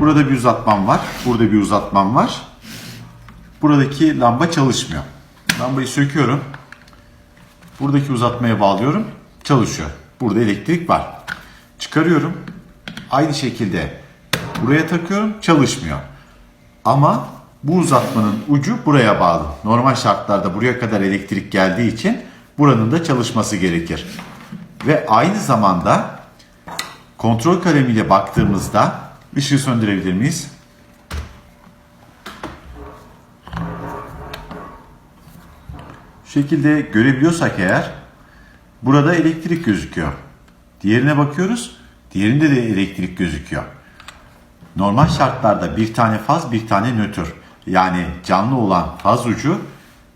Burada bir uzatmam var. Burada bir uzatmam var. Buradaki lamba çalışmıyor. Lambayı söküyorum. Buradaki uzatmaya bağlıyorum. Çalışıyor. Burada elektrik var. Çıkarıyorum. Aynı şekilde buraya takıyorum. Çalışmıyor. Ama bu uzatmanın ucu buraya bağlı. Normal şartlarda buraya kadar elektrik geldiği için buranın da çalışması gerekir. Ve aynı zamanda kontrol kalemiyle baktığımızda ışığı söndürebilir miyiz? Şu şekilde görebiliyorsak eğer burada elektrik gözüküyor. Diğerine bakıyoruz. Diğerinde de elektrik gözüküyor. Normal şartlarda bir tane faz bir tane nötr. Yani canlı olan faz ucu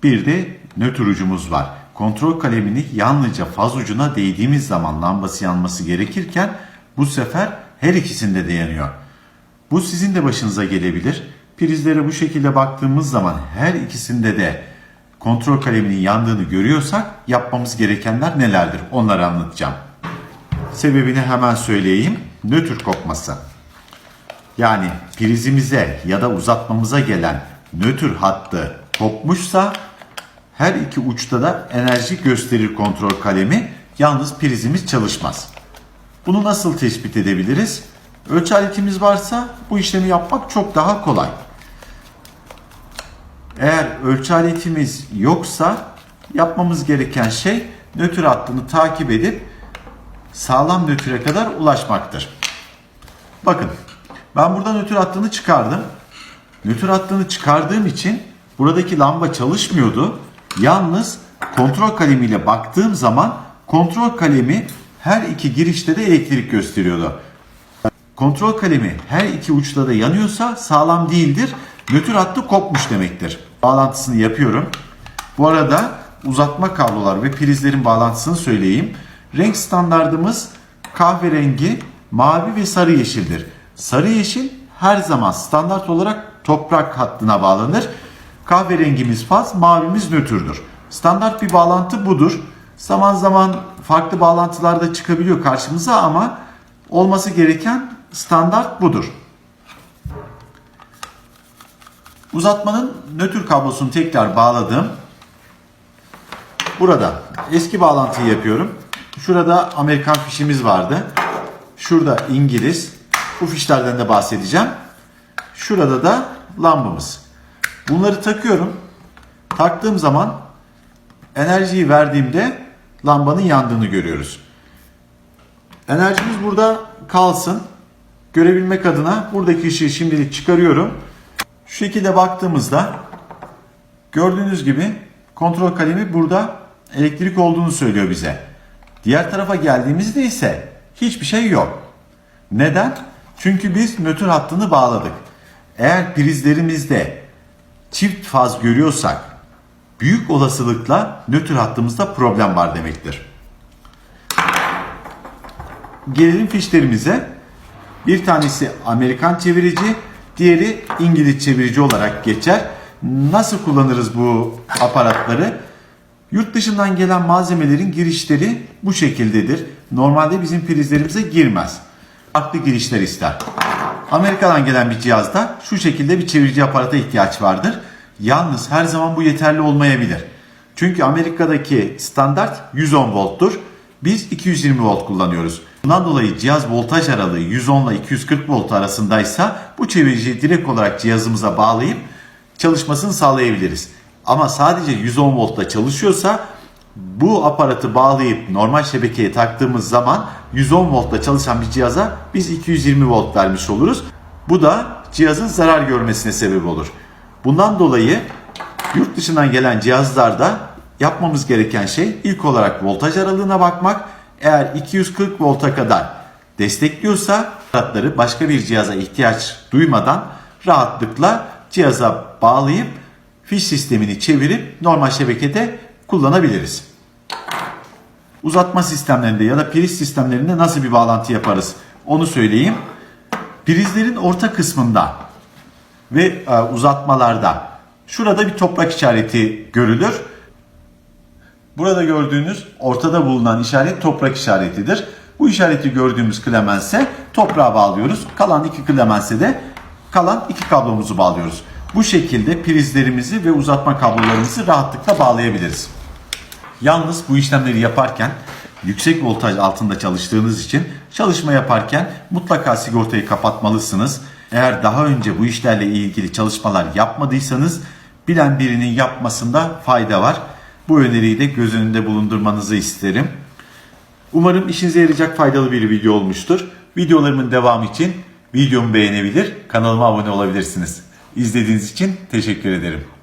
bir de nötr ucumuz var. Kontrol kalemini yalnızca faz ucuna değdiğimiz zaman lambası yanması gerekirken bu sefer her ikisinde de yanıyor. Bu sizin de başınıza gelebilir. Prizlere bu şekilde baktığımız zaman her ikisinde de kontrol kaleminin yandığını görüyorsak yapmamız gerekenler nelerdir onları anlatacağım. Sebebini hemen söyleyeyim. Nötr kopması. Yani prizimize ya da uzatmamıza gelen nötr hattı kopmuşsa her iki uçta da enerji gösterir kontrol kalemi. Yalnız prizimiz çalışmaz. Bunu nasıl tespit edebiliriz? Ölçü aletimiz varsa bu işlemi yapmak çok daha kolay. Eğer ölçü aletimiz yoksa yapmamız gereken şey nötr hattını takip edip sağlam nötre kadar ulaşmaktır. Bakın ben buradan nötr hattını çıkardım. Nötr hattını çıkardığım için buradaki lamba çalışmıyordu. Yalnız kontrol kalemiyle baktığım zaman kontrol kalemi her iki girişte de elektrik gösteriyordu. Kontrol kalemi her iki uçta da yanıyorsa sağlam değildir. Nötr hattı kopmuş demektir. Bağlantısını yapıyorum. Bu arada uzatma kablolar ve prizlerin bağlantısını söyleyeyim. Renk standardımız kahverengi, mavi ve sarı yeşildir. Sarı yeşil her zaman standart olarak toprak hattına bağlanır. Kahverengimiz faz, mavimiz nötrdür. Standart bir bağlantı budur. Zaman zaman farklı bağlantılar da çıkabiliyor karşımıza ama olması gereken standart budur. Uzatmanın nötr kablosunu tekrar bağladım. Burada eski bağlantıyı yapıyorum. Şurada Amerikan fişimiz vardı. Şurada İngiliz. Bu fişlerden de bahsedeceğim. Şurada da lambamız. Bunları takıyorum. Taktığım zaman enerjiyi verdiğimde lambanın yandığını görüyoruz. Enerjimiz burada kalsın. Görebilmek adına buradaki ışığı şimdilik çıkarıyorum. Şu şekilde baktığımızda gördüğünüz gibi kontrol kalemi burada elektrik olduğunu söylüyor bize. Diğer tarafa geldiğimizde ise hiçbir şey yok. Neden? Çünkü biz nötr hattını bağladık. Eğer prizlerimizde çift faz görüyorsak büyük olasılıkla nötr hattımızda problem var demektir. Gelelim fişlerimize. Bir tanesi Amerikan çevirici, diğeri İngiliz çevirici olarak geçer. Nasıl kullanırız bu aparatları? Yurt dışından gelen malzemelerin girişleri bu şekildedir. Normalde bizim prizlerimize girmez. Farklı girişler ister. Amerika'dan gelen bir cihazda şu şekilde bir çevirici aparata ihtiyaç vardır. Yalnız her zaman bu yeterli olmayabilir. Çünkü Amerika'daki standart 110 volttur. Biz 220 volt kullanıyoruz. Bundan dolayı cihaz voltaj aralığı 110 ile 240 volt arasındaysa bu çeviriciyi direkt olarak cihazımıza bağlayıp çalışmasını sağlayabiliriz. Ama sadece 110 voltla çalışıyorsa bu aparatı bağlayıp normal şebekeye taktığımız zaman 110 voltla çalışan bir cihaza biz 220 volt vermiş oluruz. Bu da cihazın zarar görmesine sebep olur. Bundan dolayı yurt dışından gelen cihazlarda yapmamız gereken şey ilk olarak voltaj aralığına bakmak. Eğer 240 volta kadar destekliyorsa aparatları başka bir cihaza ihtiyaç duymadan rahatlıkla cihaza bağlayıp fiş sistemini çevirip normal şebekede kullanabiliriz. Uzatma sistemlerinde ya da priz sistemlerinde nasıl bir bağlantı yaparız onu söyleyeyim. Prizlerin orta kısmında ve e, uzatmalarda şurada bir toprak işareti görülür. Burada gördüğünüz ortada bulunan işaret toprak işaretidir. Bu işareti gördüğümüz klemense toprağa bağlıyoruz. Kalan iki klemense de Kalan iki kablomuzu bağlıyoruz. Bu şekilde prizlerimizi ve uzatma kablolarımızı rahatlıkla bağlayabiliriz. Yalnız bu işlemleri yaparken yüksek voltaj altında çalıştığınız için çalışma yaparken mutlaka sigortayı kapatmalısınız. Eğer daha önce bu işlerle ilgili çalışmalar yapmadıysanız bilen birinin yapmasında fayda var. Bu öneriyi de göz önünde bulundurmanızı isterim. Umarım işinize yarayacak faydalı bir video olmuştur. Videolarımın devamı için videomu beğenebilir, kanalıma abone olabilirsiniz. İzlediğiniz için teşekkür ederim.